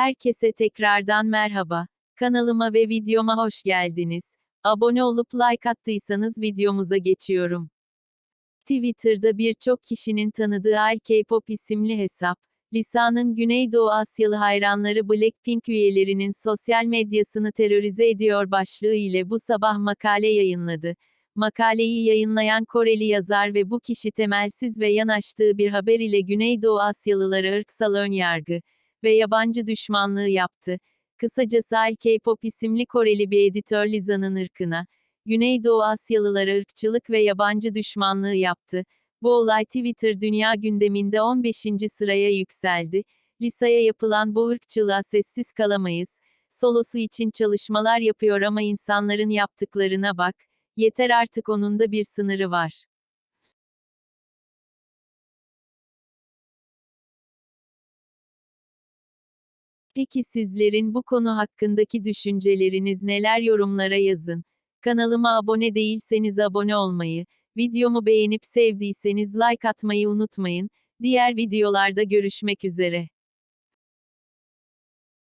Herkese tekrardan merhaba. Kanalıma ve videoma hoş geldiniz. Abone olup like attıysanız videomuza geçiyorum. Twitter'da birçok kişinin tanıdığı Al K-pop isimli hesap, Lisa'nın Güneydoğu Asyalı hayranları Blackpink üyelerinin sosyal medyasını terörize ediyor başlığı ile bu sabah makale yayınladı. Makaleyi yayınlayan Koreli yazar ve bu kişi temelsiz ve yanaştığı bir haber ile Güneydoğu Asyalılara ırksal önyargı ve yabancı düşmanlığı yaptı. Kısacası Al K-pop isimli Koreli bir editör Lisa'nın ırkına, Güneydoğu Asyalılara ırkçılık ve yabancı düşmanlığı yaptı. Bu olay Twitter dünya gündeminde 15. sıraya yükseldi. Lisa'ya yapılan bu ırkçılığa sessiz kalamayız. Solosu için çalışmalar yapıyor ama insanların yaptıklarına bak. Yeter artık onun da bir sınırı var. Peki sizlerin bu konu hakkındaki düşünceleriniz neler yorumlara yazın. Kanalıma abone değilseniz abone olmayı, videomu beğenip sevdiyseniz like atmayı unutmayın. Diğer videolarda görüşmek üzere.